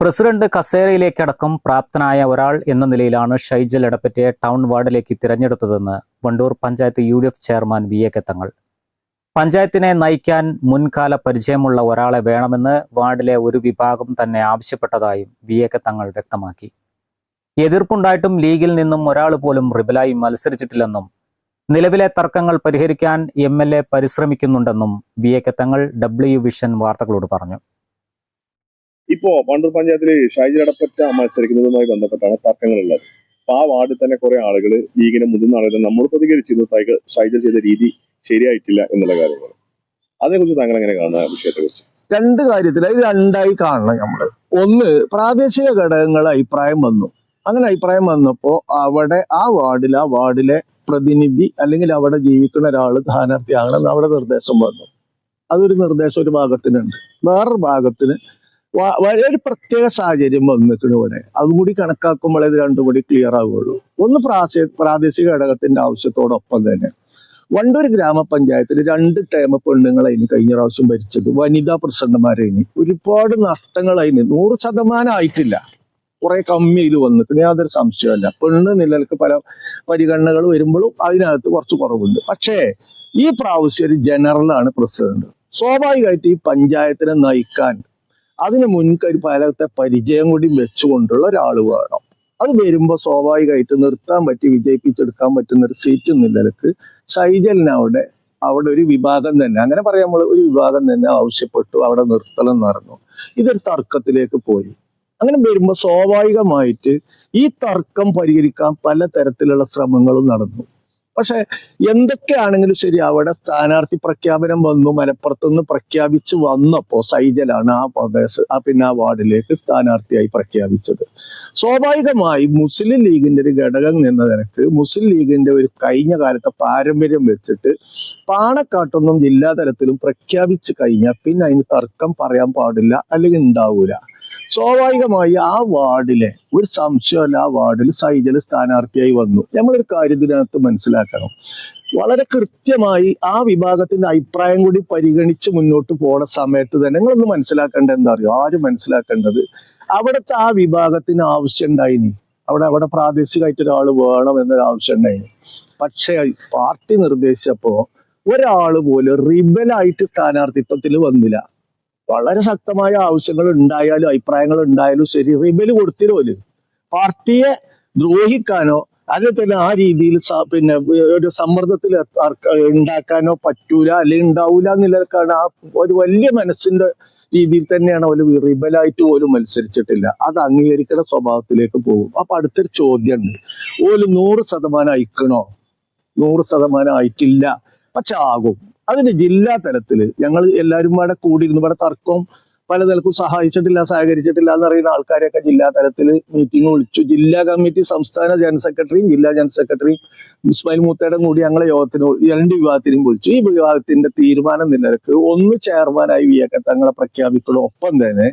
President കസേരയിലേക്കടക്കം പ്രാപ്തനായ ഒരാൾ എന്ന നിലയിലാണ് ഷൈജൽ എടപ്പറ്റയെ ടൗൺ വാർഡിലേക്ക് തിരഞ്ഞെടുത്തതെന്ന് Wandoor panchayat U D F chairman V A കെത്തങ്ങൾ. പഞ്ചായത്തിനെ നയിക്കാൻ മുൻകാല പരിചയമുള്ള ഒരാളെ വേണമെന്ന് വാർഡിലെ ഒരു വിഭാഗം തന്നെ ആവശ്യപ്പെട്ടതായും വി എ കെത്തങ്ങൾ വ്യക്തമാക്കി. എതിർപ്പുണ്ടായിട്ടും ലീഗിൽ നിന്നും ഒരാൾ പോലും റിബലായി മത്സരിച്ചിട്ടില്ലെന്നും നിലവിലെ തർക്കങ്ങൾ പരിഹരിക്കാൻ എം എൽ എ പരിശ്രമിക്കുന്നുണ്ടെന്നും വി എ കെത്തങ്ങൾ ഡബ്ല്യു വിഷൻ വാർത്തകളോട് പറഞ്ഞു. ഇപ്പോ വണ്ടൂർ പഞ്ചായത്തിൽ ഷൈജിൽ അടപ്പറ്റ മത്സരിക്കുന്നതുമായി ബന്ധപ്പെട്ടാണ് തർക്കങ്ങളുള്ളത്. അപ്പൊ ആ വാർഡിൽ തന്നെ കുറെ ആളുകൾ ലീഗിനെ മുതിർന്ന ആളുകൾ നമ്മൾ പ്രതികരിച്ചിരുന്നു. തൈകൾ ഷൈജൽ ചെയ്ത രീതി ശരിയായിട്ടില്ല എന്നുള്ള കാര്യങ്ങൾ അതേക്കുറിച്ച് താങ്കൾ എങ്ങനെ കാണുന്ന വിഷയത്തെ കുറിച്ച് രണ്ട് കാര്യത്തിൽ അത് രണ്ടായി കാണണം നമ്മൾ ഒന്ന് പ്രാദേശിക ഘടകങ്ങൾ അഭിപ്രായം വന്നു. അങ്ങനെ അഭിപ്രായം വന്നപ്പോൾ അവിടെ ആ വാർഡിൽ ആ വാർഡിലെ പ്രതിനിധി അല്ലെങ്കിൽ അവിടെ ജീവിക്കുന്ന ഒരാൾ സ്ഥാനാർത്ഥിയാകണമെന്ന് അവിടെ നിർദ്ദേശം വന്നു. അതൊരു നിർദ്ദേശം ഒരു ഭാഗത്തിനുണ്ട്. വേറൊരു ഭാഗത്തിന് ഒരു പ്രത്യേക സാഹചര്യം വന്നിട്ടുണ്ട് ഇവിടെ. അതും കൂടി കണക്കാക്കുമ്പോൾ ഇത് രണ്ടും കൂടി ക്ലിയർ ആവുകയുള്ളൂ ഒന്ന് പ്രാദേശിക പ്രാദേശിക ഘടകത്തിന്റെ ആവശ്യത്തോടൊപ്പം തന്നെ. വണ്ടൂർ ഗ്രാമപഞ്ചായത്തിൽ രണ്ട് ടേമ ഇനി കഴിഞ്ഞ പ്രാവശ്യം ഭരിച്ചത്. വനിതാ പ്രസിഡന്റുമാരതിന് ഒരുപാട് നഷ്ടങ്ങളതിന് നൂറ് ശതമാനം ആയിട്ടില്ല. കുറെ കമ്മിയിൽ വന്നിട്ട് യാതൊരു സംശയമല്ല പെണ്ണ് നിലനിൽക്ക് പല പരിഗണനകൾ വരുമ്പോഴും അതിനകത്ത് കുറച്ച് കുറവുണ്ട്. പക്ഷേ ഈ പ്രാവശ്യം ഒരു ജനറലാണ് പ്രസിഡന്റ്. സ്വാഭാവികമായിട്ട് ഈ പഞ്ചായത്തിനെ നയിക്കാൻ അതിന് മുൻകരു ഫലത്തെ പരിചയം കൂടി വെച്ചുകൊണ്ടുള്ള ഒരാൾ വേണം. അത് വരുമ്പോൾ സ്വാഭാവികമായിട്ട് നിർത്താൻ പറ്റി വിജയിപ്പിച്ചെടുക്കാൻ പറ്റുന്ന ഒരു സീറ്റ് നിലയ്ക്ക് ഷൈജലിനവിടെ അവിടെ ഒരു വിഭാഗം തന്നെ. അങ്ങനെ പറയാം നമ്മൾ ഒരു വിഭാഗം തന്നെ ആവശ്യപ്പെട്ടു അവിടെ നിർത്തണം നടന്നു ഇതൊരു തർക്കത്തിലേക്ക് പോയി. അങ്ങനെ വരുമ്പോൾ സ്വാഭാവികമായിട്ട് ഈ തർക്കം പരിഹരിക്കാൻ പല തരത്തിലുള്ള ശ്രമങ്ങളും നടന്നു. പക്ഷെ എന്തൊക്കെയാണെങ്കിലും ശരി അവിടെ സ്ഥാനാർത്ഥി പ്രഖ്യാപനം വന്നു മലപ്പുറത്തുനിന്ന് പ്രഖ്യാപിച്ച് വന്നപ്പോൾ സൈജലാണ് ആ പ്രദേശ ആ പിന്നെ ആ വാർഡിലേക്ക് സ്ഥാനാർത്ഥിയായി പ്രഖ്യാപിച്ചത്. സ്വാഭാവികമായി മുസ്ലിം ലീഗിന്റെ ഒരു ഘടകം നിന്ന നിരക്ക് മുസ്ലിം ലീഗിന്റെ ഒരു കഴിഞ്ഞ കാലത്തെ പാരമ്പര്യം വെച്ചിട്ട് പാണക്കാട്ടൊന്നും ജില്ലാ തലത്തിലും പ്രഖ്യാപിച്ചു കഴിഞ്ഞാൽ പിന്നെ അതിന് തർക്കം പറയാൻ പാടില്ല അല്ലെങ്കിൽ ഉണ്ടാവൂല. സ്വാഭാവികമായി ആ വാർഡിലെ ഒരു സംശയമല്ല ആ വാർഡിൽ സൈജൽ സ്ഥാനാർത്ഥിയായി വന്നു. നമ്മളൊരു കാര്യം ഇതിനകത്ത് മനസ്സിലാക്കണം. വളരെ കൃത്യമായി ആ വിഭാഗത്തിന്റെ അഭിപ്രായം കൂടി പരിഗണിച്ച് മുന്നോട്ട് പോണ സമയത്ത് തന്നെ നിങ്ങളൊന്ന് മനസ്സിലാക്കേണ്ടത് എന്താ അറിയോ ആരും മനസ്സിലാക്കേണ്ടത് അവിടുത്തെ ആ വിഭാഗത്തിന് ആവശ്യം ഉണ്ടായിനി അവിടെ അവിടെ പ്രാദേശികമായിട്ട് ഒരാൾ വേണം എന്നൊരു ആവശ്യം ഉണ്ടായിനി പക്ഷേ പാർട്ടി നിർദ്ദേശിച്ചപ്പോ ഒരാൾ പോലും റിബലായിട്ട് സ്ഥാനാർത്ഥിത്വത്തിൽ വന്നില്ല. വളരെ ശക്തമായ ആവശ്യങ്ങൾ ഉണ്ടായാലും അഭിപ്രായങ്ങൾ ഉണ്ടായാലും ശരി റിബൽ കൊടുത്തില്ലോൽ പാർട്ടിയെ ദ്രോഹിക്കാനോ അല്ലെങ്കിൽ തന്നെ ആ രീതിയിൽ പിന്നെ ഒരു സമ്മർദ്ദത്തിൽ ഉണ്ടാക്കാനോ പറ്റൂല അല്ലെങ്കിൽ ഉണ്ടാവൂല എന്നുള്ളതാണ് ആ ഒരു വലിയ മനസ്സിന്റെ രീതിയിൽ തന്നെയാണ് അവർ റിബലായിട്ട് പോലും മത്സരിച്ചിട്ടില്ല. അത് അംഗീകരിക്കുന്ന സ്വഭാവത്തിലേക്ക് പോകും. അപ്പൊ അടുത്തൊരു ചോദ്യം ഉണ്ട് ഓൽ നൂറ് ശതമാനം അയക്കണോ? നൂറ് ശതമാനം ആയിട്ടില്ല. പക്ഷെ ആകും. അതിന് ജില്ലാ തലത്തിൽ ഞങ്ങൾ എല്ലാവരും ഇവിടെ കൂടിയിരുന്നു. ഇവിടെ തർക്കവും പല നിലക്കും സഹായിച്ചിട്ടില്ല സഹകരിച്ചിട്ടില്ല എന്ന് അറിയുന്ന ആൾക്കാരെയൊക്കെ ജില്ലാ തലത്തിൽ മീറ്റിംഗ് വിളിച്ചു. ജില്ലാ കമ്മിറ്റി സംസ്ഥാന ജനറൽ സെക്രട്ടറിയും ജില്ലാ ജനറൽ സെക്രട്ടറിയും ഇസ്മായിൽ മൂത്തയുടെ കൂടി ഞങ്ങളെ യോഗത്തിന് രണ്ട് വിഭാഗത്തിനും വിളിച്ചു. ഈ വിഭാഗത്തിന്റെ തീരുമാനം നിലയ്ക്ക് ഒന്ന് ചെയർമാനായി വിയക്ക തങ്ങളെ പ്രഖ്യാപിക്കണം ഒപ്പം തന്നെ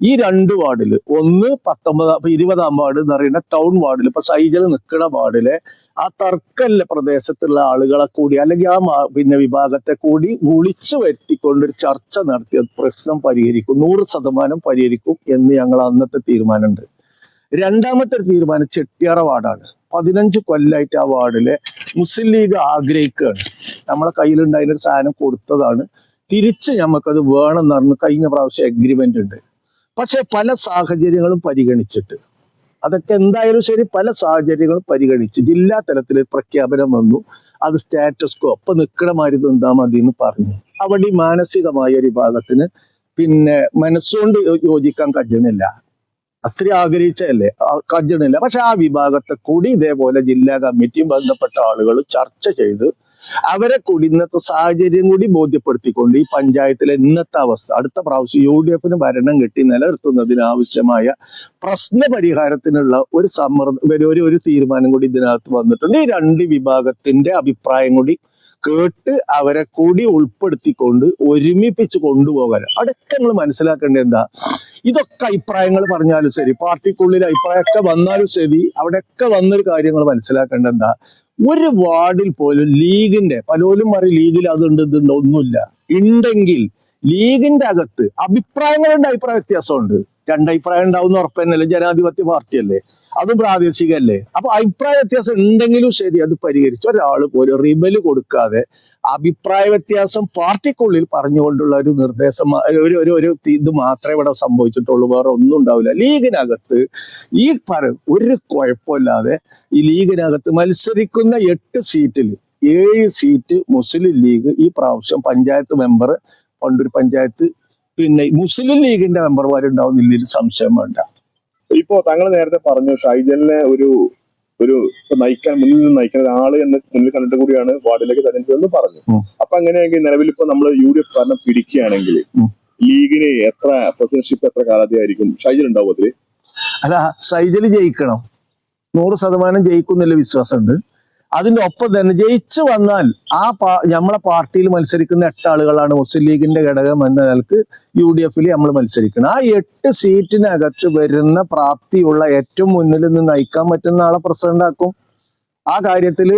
ഈ രണ്ട് വാർഡിൽ ഒന്ന് പത്തൊമ്പതാം ഇരുപതാം വാർഡ് എന്ന് പറയുന്ന ടൗൺ വാർഡിൽ ഇപ്പൊ സൈജൽ നിൽക്കുന്ന വാർഡിലെ ആ തർക്കല്ല പ്രദേശത്തുള്ള ആളുകളെ കൂടി അല്ലെങ്കിൽ ആ പിന്നെ വിഭാഗത്തെ കൂടി വിളിച്ചു വരുത്തിക്കൊണ്ട് ഒരു ചർച്ച നടത്തി അത് പ്രശ്നം പരിഹരിക്കും നൂറ് ശതമാനം പരിഹരിക്കും എന്ന് ഞങ്ങൾ അന്നത്തെ തീരുമാനമുണ്ട്. രണ്ടാമത്തെ ഒരു തീരുമാനം ചെട്ടിയാറ വാർഡാണ്. പതിനഞ്ച് കൊല്ലായിട്ട് ആ വാർഡിലെ മുസ്ലിം ലീഗ് ആഗ്രഹിക്കുകയാണ്. നമ്മളെ കയ്യിലുണ്ടായിരുന്ന ഒരു സാധനം കൊടുത്തതാണ്. തിരിച്ച് വേണം എന്ന് പറഞ്ഞു കഴിഞ്ഞ പ്രാവശ്യം അഗ്രിമെന്റ് ഉണ്ട്. പക്ഷെ പല സാഹചര്യങ്ങളും പരിഗണിച്ചിട്ട് അതൊക്കെ എന്തായാലും ശരി പല സാഹചര്യങ്ങളും പരിഗണിച്ച് ജില്ലാ തലത്തിൽ പ്രഖ്യാപനം വന്നു. അത് സ്റ്റാറ്റസ്കോ അപ്പൊ ഒപ്പം നിൽക്കണ മാതിരി നിന്നാ മതി എന്ന് പറഞ്ഞു. അവിടെ മാനസികമായ ഒരു വിഭാഗത്തിന് പിന്നെ മനസ്സുകൊണ്ട് യോജിക്കാൻ കഴിയണില്ല അത്ര ആഗ്രഹിച്ചതല്ലേ? കഴിയണില്ല പക്ഷെ ആ വിഭാഗത്തെ കൂടി ഇതേപോലെ ജില്ലാ കമ്മിറ്റിയും ബന്ധപ്പെട്ട ആളുകൾ ചർച്ച ചെയ്ത് അവരെ കൂടി ഇന്നത്തെ സാഹചര്യം കൂടി ബോധ്യപ്പെടുത്തിക്കൊണ്ട് ഈ പഞ്ചായത്തിലെ ഇന്നത്തെ അവസ്ഥ അടുത്ത പ്രാവശ്യം യു ഡി എഫിന് ഭരണം കെട്ടി നിലനിർത്തുന്നതിന് ആവശ്യമായ പ്രശ്ന പരിഹാരത്തിനുള്ള ഒരു സമ്മർദ്ദം ഒരു ഒരു- തീരുമാനം കൂടി ഇതിനകത്ത് വന്നിട്ടുണ്ട്. ഈ രണ്ട് വിഭാഗത്തിന്റെ അഭിപ്രായം കൂടി കേട്ട് അവരെ കൂടി ഉൾപ്പെടുത്തിക്കൊണ്ട് ഒരുമിപ്പിച്ച് കൊണ്ടുപോകാൻ. അതൊക്കെ നമ്മൾ മനസ്സിലാക്കേണ്ടത് എന്താ? ഇതൊക്കെ അഭിപ്രായങ്ങൾ പറഞ്ഞാലും ശരി പാർട്ടിക്കുള്ളിൽ അഭിപ്രായമൊക്കെ വന്നാലും ശരി അവിടെയൊക്കെ വന്നൊരു കാര്യങ്ങൾ മനസ്സിലാക്കേണ്ടത് എന്താ? ഒരു വാർഡിൽ പോലും ലീഗിന്റെ പലോലും പറയും ലീഗിൽ അതുണ്ട് ഇതുണ്ട് ഒന്നുമില്ല. ഉണ്ടെങ്കിൽ ലീഗിന്റെ അകത്ത് അഭിപ്രായങ്ങളുണ്ട് അഭിപ്രായ വ്യത്യാസമുണ്ട്. രണ്ടഭിപ്രായം ഉണ്ടാവുന്ന ഉറപ്പ് തന്നെയല്ലേ ജനാധിപത്യ പാർട്ടിയല്ലേ? അതും പ്രാദേശികല്ലേ? അപ്പൊ അഭിപ്രായ വ്യത്യാസം ഉണ്ടെങ്കിലും ശരി അത് പരിഹരിച്ചു ഒരാൾ പോലും റിബൽ കൊടുക്കാതെ അഭിപ്രായ വ്യത്യാസം പാർട്ടിക്കുള്ളിൽ പറഞ്ഞുകൊണ്ടുള്ള ഒരു നിർദ്ദേശം ഒരു ഒരു ഒരു ഇത് മാത്രമേ ഇവിടെ സംഭവിച്ചിട്ടുള്ളൂ. വേറെ ഒന്നും ഉണ്ടാവില്ല. ലീഗിനകത്ത് ഈ പറ ഒരു കുഴപ്പമില്ലാതെ ഈ ലീഗിനകത്ത് മത്സരിക്കുന്ന എട്ട് സീറ്റിൽ ഏഴ് സീറ്റ് മുസ്ലിം ലീഗ് ഈ പ്രാവശ്യം പഞ്ചായത്ത് മെമ്പർ പണ്ടൊരു പഞ്ചായത്ത് പിന്നെ മുസ്ലിം ലീഗിന്റെ മെമ്പർമാരുണ്ടാവുന്നില്ല സംശയം വേണ്ട. ഇപ്പോ താങ്കൾ നേരത്തെ പറഞ്ഞു ഷൈജലിനെ ഒരു ഒരു നയിക്കാൻ മുന്നിൽ നിന്ന് നയിക്കുന്ന ഒരാൾ എന്ന് മുന്നിൽ കണ്ടിട്ട് കൂടിയാണ് വാർഡിലേക്ക് തെരഞ്ഞെടുത്തതെന്ന് പറഞ്ഞു. അപ്പൊ അങ്ങനെയെങ്കിൽ നിലവിൽ ഇപ്പൊ നമ്മൾ യു ഡി എഫ് ഭരണം പിടിക്കുകയാണെങ്കിൽ ലീഗിനെ എത്ര പ്രസിഡൻഷിപ്പ് എത്ര കാലാവധിയായിരിക്കും ഷൈജൽ ഉണ്ടാവും അതിൽ? അല്ല സൈജൽ ജയിക്കണം. നൂറ് ശതമാനം ജയിക്കുന്നില്ല വിശ്വാസമുണ്ട്. അതിന്റെ ഒപ്പം തന്നെ ജയിച്ചു വന്നാൽ ആ പാ നമ്മളെ പാർട്ടിയിൽ മത്സരിക്കുന്ന എട്ട് ആളുകളാണ് മുസ്ലിം ലീഗിന്റെ ഘടകം എന്ന നിലയ്ക്ക് യു ഡി എഫിൽ നമ്മൾ മത്സരിക്കണം ആ എട്ട് സീറ്റിനകത്ത് വരുന്ന പ്രാപ്തിയുള്ള ഏറ്റവും മുന്നിൽ നിന്ന് നയിക്കാൻ പറ്റുന്ന ആളെ പ്രസിഡന്റ് ആക്കും. ആ കാര്യത്തിൽ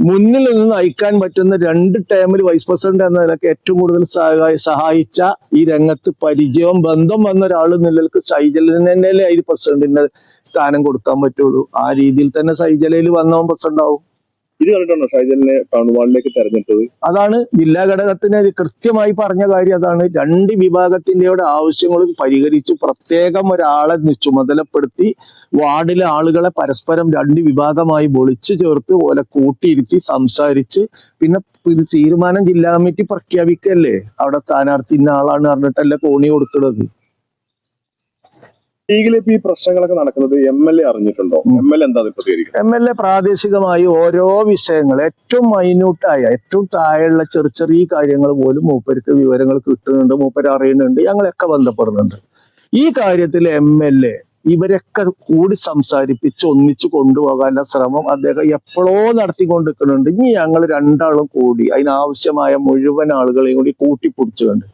മുന്നിൽ നിന്ന് നയിക്കാൻ പറ്റുന്ന രണ്ട് ടേമിൽ വൈസ് പ്രസിഡന്റ് എന്ന നിലയ്ക്ക് ഏറ്റവും കൂടുതൽ സഹായി- സഹായിച്ച ഈ രംഗത്ത് പരിചയവും ബന്ധം വന്ന ഒരാൾ നിലയ്ക്ക് സൈജലിനെ അതിൽ പ്രസിഡന്റിന്റെ സ്ഥാനം കൊടുക്കാൻ പറ്റുള്ളൂ. ആ രീതിയിൽ തന്നെ സൈജലയിൽ വന്നവൻ പ്രസിഡന്റ് ആവും. ഇത് കണ്ടിട്ടാണോ ഷൈജലിനെ ടൗൺ വാർഡിലേക്ക് തെരഞ്ഞെടുത്തത്? അതാണ് ജില്ലാ ഘടകത്തിന് കൃത്യമായി പറഞ്ഞ കാര്യം അതാണ്. രണ്ട് വിഭാഗത്തിന്റെ ആവശ്യങ്ങൾ പരിഹരിച്ച് പ്രത്യേകം ഒരാളെ ചുമതലപ്പെടുത്തി വാർഡിലെ ആളുകളെ പരസ്പരം രണ്ട് വിഭാഗമായി വിളിച്ചു ചേർത്ത് ഓലെ കൂട്ടിയിരുത്തി സംസാരിച്ച് പിന്നെ തീരുമാനം ജില്ലാ കമ്മിറ്റി പ്രഖ്യാപിക്കല്ലേ? അവിടെ സ്ഥാനാർത്ഥി ഇന്ന ആളാണ് പറഞ്ഞിട്ടല്ലേ കോണി കൊടുക്കുന്നത്. ലീഗിൽ ഇപ്പൊ ഈ പ്രശ്നങ്ങളൊക്കെ നടക്കുന്നത് എം എൽ എ അറിഞ്ഞിട്ടുണ്ടോ. എം എൽ എ എന്താ പ്രതികരിക്കുന്നത്? എം എൽ എ പ്രാദേശികമായി ഓരോ വിഷയങ്ങൾ ഏറ്റവും മൈന്യൂട്ടായ ഏറ്റവും താഴെയുള്ള ചെറിയ ചെറിയ കാര്യങ്ങൾ പോലും മൂപ്പർക്ക് വിവരങ്ങൾ കിട്ടുന്നുണ്ട് മൂപ്പര് അറിയുന്നുണ്ട് ഞങ്ങളൊക്കെ ബന്ധപ്പെടുന്നുണ്ട്. ഈ കാര്യത്തിൽ എം എൽ എ ഇവരൊക്കെ കൂടി സംസാരിപ്പിച്ച് ഒന്നിച്ചു കൊണ്ടുപോകാനുള്ള ശ്രമം അദ്ദേഹം എപ്പോഴോ നടത്തിക്കൊണ്ടിരിക്കുന്നുണ്ട്. ഇനി ഞങ്ങൾ രണ്ടാളും കൂടി അതിനാവശ്യമായ മുഴുവൻ ആളുകളെയും കൂടി കൂട്ടിപ്പിടിച്ചുകൊണ്ട്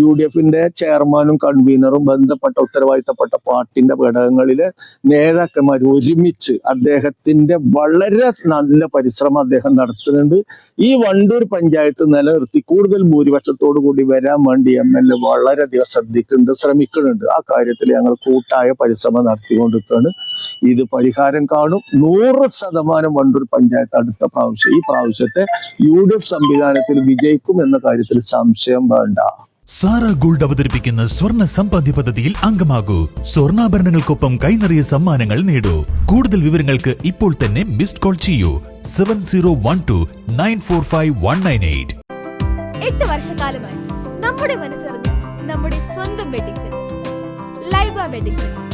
യു ഡി എഫിന്റെ ചെയർമാനും കൺവീനറും ബന്ധപ്പെട്ട ഉത്തരവാദിത്തപ്പെട്ട പാർട്ടിന്റെ ഘടകങ്ങളിലെ നേതാക്കന്മാർ ഒരുമിച്ച് അദ്ദേഹത്തിന്റെ വളരെ നല്ല പരിശ്രമം അദ്ദേഹം നടത്തുന്നുണ്ട്. ഈ വണ്ടൂർ പഞ്ചായത്ത് നിലനിർത്തി കൂടുതൽ ഭൂരിപക്ഷത്തോടു കൂടി വരാൻ വേണ്ടി എം എൽ എ വളരെയധികം ശ്രദ്ധിക്കുന്നുണ്ട് ശ്രമിക്കുന്നുണ്ട്. ആ കാര്യത്തിൽ ഞങ്ങൾ കൂട്ടായ പരിശ്രമം നടത്തിക്കൊണ്ടിരിക്കുകയാണ്. ഇത് പരിഹാരം കാണും. നൂറ് ശതമാനം വണ്ടൂർ പഞ്ചായത്ത് അടുത്ത പ്രാവശ്യം ഈ പ്രാവശ്യത്തെ യു ഡി എഫ് സംവിധാനത്തിൽ വിജയിക്കും എന്ന കാര്യത്തിൽ സംശയം വേണ്ട. സാറ ഗോൾഡ് അവതരിപ്പിക്കുന്ന സ്വർണ സമ്പാദ്യ പദ്ധതിയിൽ അംഗമാകൂ. സ്വർണാഭരണങ്ങൾക്കൊപ്പം കൈനിറിയ സമ്മാനങ്ങൾ നേടൂ. കൂടുതൽ വിവരങ്ങൾക്ക് ഇപ്പോൾ തന്നെ മിസ്ഡ് കോൾ ചെയ്യൂ. Seven zero one two nine four five one nine eight. എട്ട് വർഷക്കാലമായി നമ്മുടെ മനസ്സറിഞ്ഞ് നമ്മുടെ സ്വന്തം wedding centre. Laiba wedding centre.